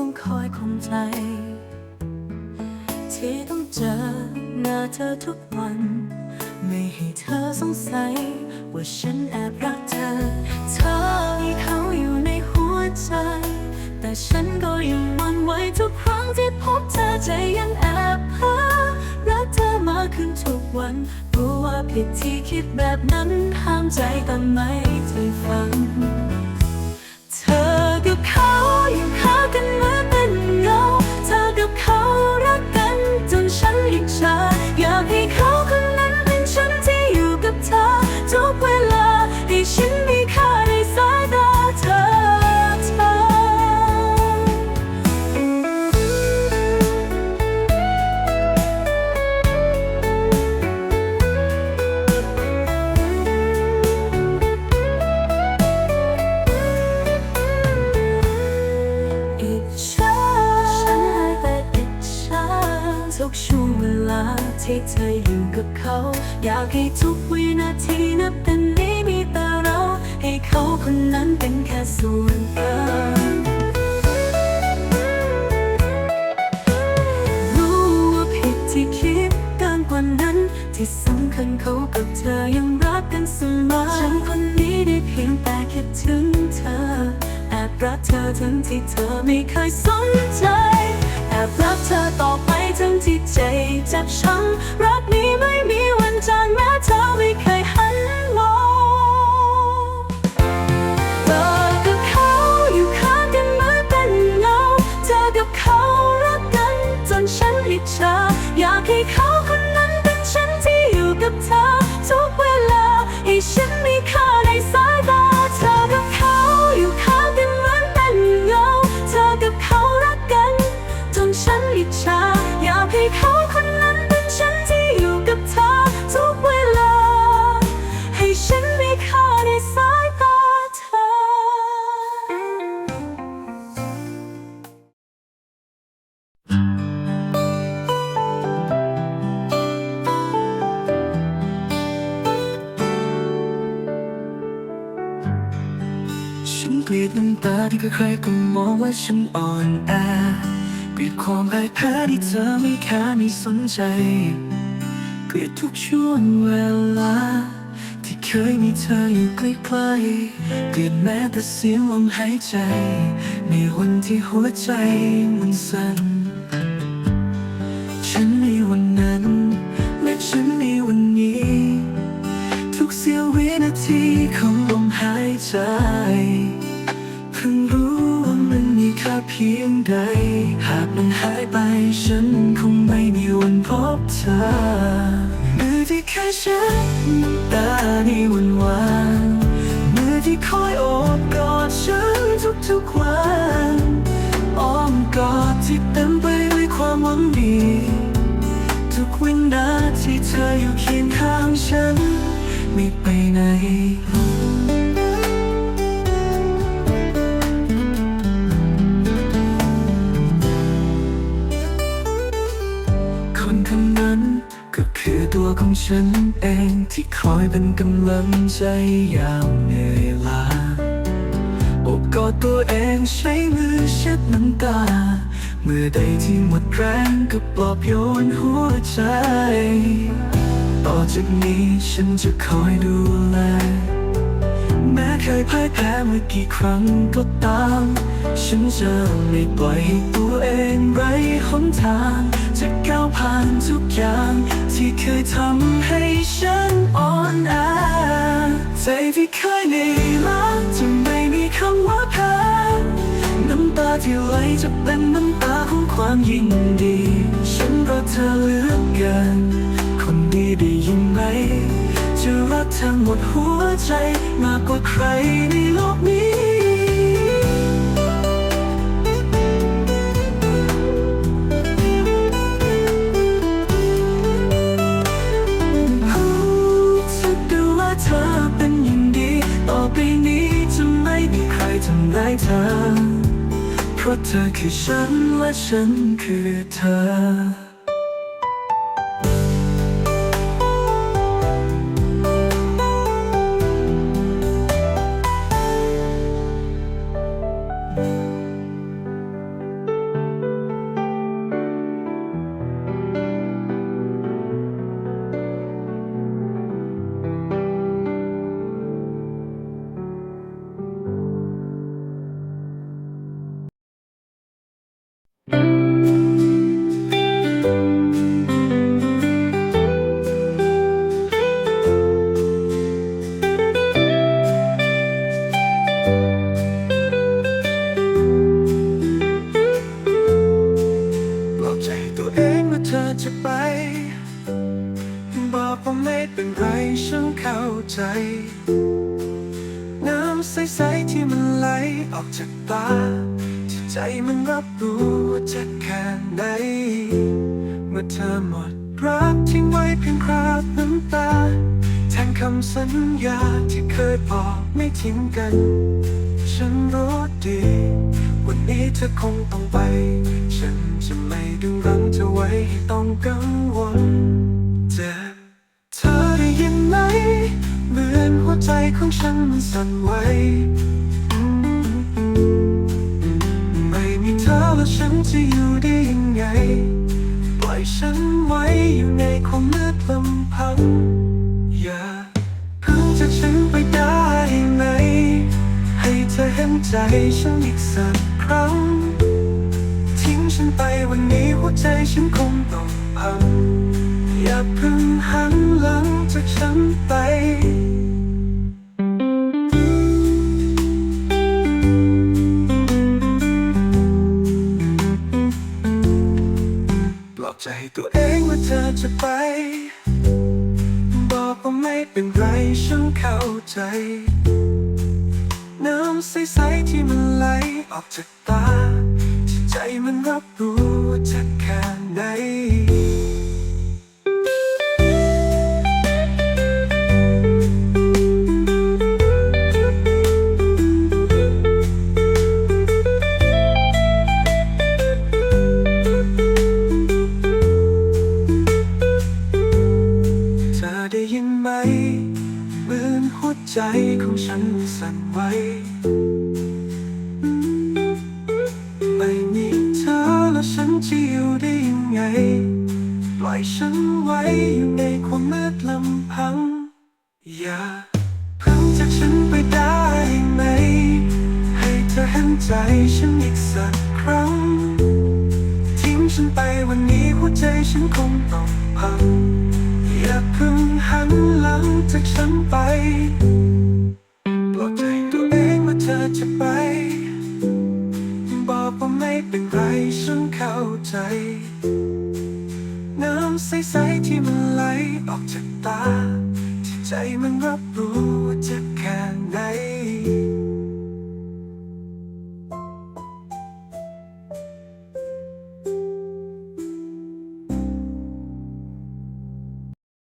ต้องคอยคงใจ ที่ต้องเจอหน้าเธอทุกวัน ไม่ให้เธอสงสัย ว่าฉันแอบรักเธอ เธอมีเขาอยู่ในหัวใจ แต่ฉันก็ยังหวันไหวทุกครั้งที่พบเธอใจยังแอบเพ้อรักเธอมากขึ้นทุกวันรู้ว่าผิดที่คิดแบบนั้นห้ามใจแต่ไม่เคยฟัง เธอกับเขาอยู่ข้ากัน ทุกช่วงเวลาที่เธออยู่กับเขา อยากให้ทุกวินาทีนับแต่นี้มีแต่เรา ให้เขาคนนั้นเป็นแค่ส่วนเติมรู้ว่าผิดที่คิดเกินกว่านั้น ที่สำคัญเขากับเธอยังรักกันเสมอฉันคนนี้ได้เพียงแต่คิดถึงเธอแอบรักเธอทั้งที่เธอไม่เคยสนใจ แอบรักเธอต่อไปทั้งที่ใจเจ็บช้ำรักนี้ ฉันเกลียดน้ำตาที่ใครๆก็มองว่าฉันอ่อนแอเกลียดความพ่ายแพ้ที่เธอไม่แค่ไม่สนใจเกลียดทุกช่วงเวลา ที่เคยมีเธออยู่ใกล้ๆเกลียดแม้แต่เสียงลมหายใจ ในวันที่หัวใจมันสั่นฉันในวันนั้น และฉันในวันนี้ ทุกเสี้ยววินาทีของลมหายใจ เพิ่งรู้ว่ามันมีค่าเพียงใด หากมันหายไปฉันคงไม่มีวันพบเธอมือที่เคยฉันตาในวันวานมือที่คอยโอบกอดฉันทุกๆวันอ้อมกอดที่เต็มไปด้วยความหวังดีทุกวินาทีเธออยู่เคียงข้างฉัน ไม่ไปไหน ฉันเองที่คอยเป็นกำลังใจยามเหนื่อยล้าอบกอดตัวเองใช้มือเช็ดน้ำตา เมื่อใดที่หมดแรงก็ปลอบโยนหัวใจ ต่อจากนี้ฉันจะคอยดูแล แม้เคยพ่ายแพ้มากี่ครั้งก็ตาม ฉันจะไม่ปล่อยให้ตัวเองไร้หนทาง ผ่านทุกอย่าง ที่เคยทำให้ฉันอ่อนแอใจที่เคยเหนื่อยล้าจะไม่มีคำว่าแพ้น้ำตาที่ไหลจะเป็นน้ำตาของความยินดี ฉันรักเธอเหลือเกิน คนดีได้ยินไหมจะรักเธอหมดหัวใจมากกว่าใคร ราะเธอคือฉันและฉันคือเธอ น้ำใสๆที่มันไหลออกจากตาที่ใจมันรับรู้จะแค่ไหน เมื่อเธอหมดรักทิ้งไว้เพียงคราบน้ำตา แทนคำสัญญาที่เคยบอกไม่ทิ้งกัน ฉันรู้ดี วันนี้เธอคงต้องไป ฉันจะไม่ดึงรั้งเธอไวให้ต้องกังวลเจ็บ ใจของฉันมันสั่นไหวไม่มีเธอแล้วฉันจะอยู่ได้ยังไง ปล่อยฉันไว้อยู่ในความมืดลำพัง อย่าเพิ่งจากฉันไปได้ไหม ให้เธอเห็นใจฉันอีกสักครั้ง ทิ้งฉันไปวันนี้หัวใจฉันคงต้องพังอย่าเพิ่งหันหลังจากฉันไป ใจตัวเองว่าเธอจะไป บอกว่าไม่เป็นไรฉันเข้าใจ น้ำใสๆที่มันไหลออกจากตา ใจของฉันสั่นไหวไม่มีเธอแล้วฉันจะอยู่ได้ยังไง ปล่อยฉันไว้อยู่ในความมืดลำพัง อย่าเพิ่งจากฉันไปได้ไหม ให้เธอเห็นใจฉันอีกสักครั้ง ทิ้งฉันไปวันนี้หัวใจฉันคงต้องพัง อย่าเพิ่ง งจากฉันไปปลอบใจตัวเองว่าเธอจะไป บอกว่าไม่เป็นไรฉันเข้าใจ น้ำใสๆที่มันไหลออกจากตา ที่ใจมันรับรู้ว่าเจ็บแค่ไหน